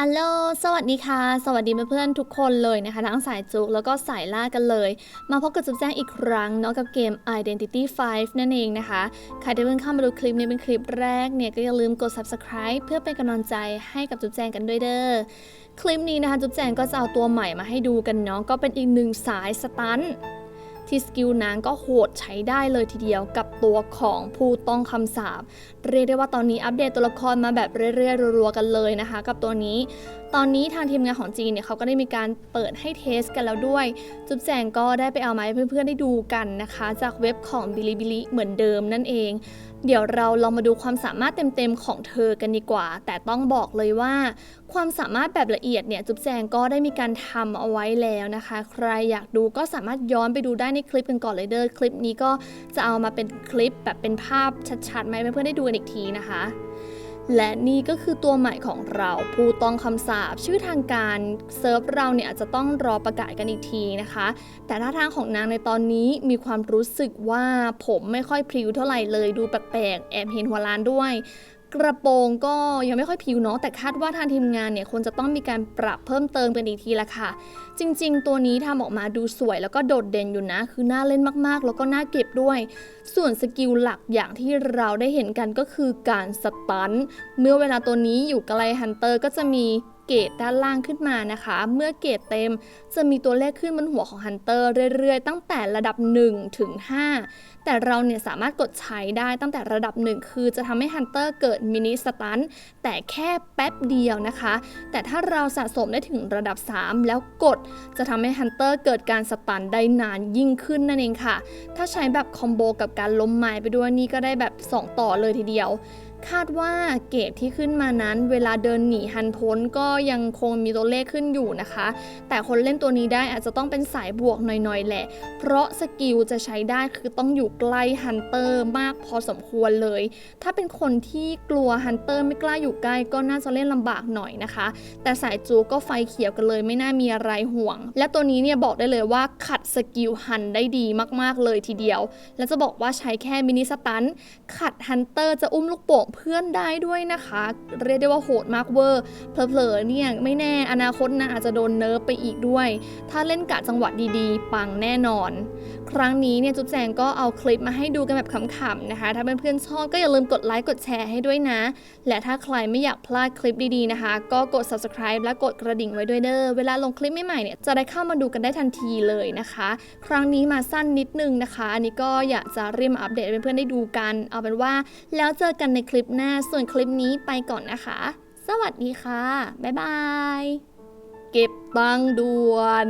อัลโหลสวัสดีค่ะ สวัสดีเพื่อนๆทุกคนเลยนะคะ ทั้งสายจุกแล้วก็สายล่ากันเลย มาพบกับจุ๊บแจ้งอีกครั้งเนาะกับเกม Identity 5 นั่นเองนะคะ ใครที่เพิ่งเข้ามาดูคลิปนี้เป็นคลิปแรกเนี่ย ก็อย่าลืมกด subscribe เพื่อเป็นกำลังใจให้กับจุ๊บแจงกันด้วยเด้อคลิปนี้นะคะจุ๊บแจงก็จะเอาตัวใหม่มาให้ดูกันเนาะก็เป็นอีกหนึ่งสายสตัน ที่สกิลนางก็โหดใช้ได้เลยทีเดียวกับตัวของผู้ต้องคำสาปเรียกได้ว่าตอนนี้อัปเดตตัวละครมาแบบเรื่อยๆรัวๆกันเลยนะคะ กับตัวนี้ ตอนนี้ทางทีมงานของจีนเนี่ยเขาก็ได้มีการเปิดให้เทสกันแล้วด้วย จุ๊บแจงก็ได้ไปเอามาให้เพื่อนๆได้ดูกันนะคะ จากเว็บของบิลิบิลิเหมือนเดิมนั่นเอง เดี๋ยวเราลองมาดูความสามารถเต็มๆของเธอกันดีกว่า แต่ต้องบอกเลยว่า ความสามารถแบบละเอียดเนี่ยจุ๊บแจงก็ได้มีการทำเอาไว้แล้วนะคะ ใครอยากดูก็สามารถย้อนไปดูได้ในคลิปกันก่อนเลยเด้อคลิปนี้ก็จะเอามาเป็นคลิปแบบเป็นภาพชัดๆมาให้เพื่อนๆได้ดูกันอีกทีนะคะ และนี่ก็คือตัวใหม่ของเราผู้ต้องคำสาปชื่อทางการเซิร์ฟเราเนี่ยอาจจะต้องรอประกาศกันอีกทีนะคะ แต่ท่าทางของนางในตอนนี้มีความรู้สึกว่าผมไม่ค่อยพริ้วเท่าไหร่เลยดูแปลกๆแอบเห็นหัวล้านด้วย กระโปรงก็ยังไม่ค่อยผิวเนาะแต่คาดว่าทางทีมงานเนี่ยควรจะต้องมีการปรับเพิ่มเติมกันอีกทีละค่ะ จริง ๆ ตัวนี้ทำออกมาดูสวยแล้วก็โดดเด่นอยู่นะ คือน่าเล่นมากๆ แล้วก็น่าเก็บด้วย ส่วนสกิลหลักอย่างที่เราได้เห็นกันก็คือการสตันเมื่อเวลาตัวนี้อยู่ไกลฮันเตอร์ก็จะมี เกรดด้านล่างขึ้นมานะคะ เมื่อเกรดเต็มจะมีตัวเลขขึ้นบนหัวของฮันเตอร์เรื่อยๆ ตั้งแต่ระดับ1ถึง5แต่เราเนี่ยสามารถกดใช้ได้ตั้งแต่ระดับ 1 คือจะทำให้ฮันเตอร์เกิดมินิสตันแต่แค่แป๊บเดียวนะคะ แต่ถ้าเราสะสมได้ถึงระดับ 3 แล้วกดจะทำให้ฮันเตอร์เกิดการสตันได้นานยิ่งขึ้นนั่นเองค่ะ ถ้าใช้แบบคอมโบกับการล้มไม้ไปด้วยนี่ก็ได้แบบ 2 ต่อเลยทีเดียว คาดว่าเกรดที่ขึ้นมานั้นเวลาเดินหนีฮันพ้นก็ยังคงมีตัวเลขขึ้นอยู่นะคะ แต่คนเล่นตัวนี้ได้อาจจะต้องเป็นสายบวกหน่อยๆแหละ เพราะสกิลจะใช้ได้คือต้องอยู่ใกล้ฮันเตอร์มากพอสมควรเลย ถ้าเป็นคนที่กลัวฮันเตอร์ไม่กล้าอยู่ใกล้ก็น่าจะเล่นลำบากหน่อยนะคะ แต่สายจูก็ไฟเขียวกันเลยไม่น่ามีอะไรห่วง และตัวนี้เนี่ยบอกได้เลยว่าขัดสกิลฮันได้ดีมากๆเลยทีเดียว และจะบอกว่าใช้แค่มินิสตันขัดฮันเตอร์จะอุ้มลูกโป่งเพื่อนได้ด้วยนะคะ เรียกได้ว่าโหดมากเวอร์เผลอๆเนี่ยไม่แน่อนาคตนะอาจจะโดนเนิร์ฟไปอีกด้วย ถ้าเล่นกะจังหวะดีๆ ปังแน่นอน ครั้งนี้เนี่ยจุ๊บแจงก็เอาคลิปมาให้ดูกันแบบขำๆนะคะ ถ้าเพื่อนๆชอบก็อย่าลืมกดไลค์กดแชร์ให้ด้วยนะ และถ้าใครไม่อยากพลาดคลิปดีๆนะคะ ก็กด subscribe และกดกระดิ่งไว้ด้วยเด้อเวลาลงคลิปใหม่ๆเนี่ยจะได้เข้ามาดูกันได้ทันทีเลยนะคะ ครั้งนี้มาสั้นนิดนึงนะคะ อันนี้ก็อยากจะเรียมอัปเดตเพื่อนๆได้ดูกัน เอาเป็นว่าแล้วเจอกันในคลิปลิปหน้า ส่วนคลิปนี้ไปก่อนนะคะ สวัสดีค่ะ บ๊ายบาย เก็บตังค์ด่วน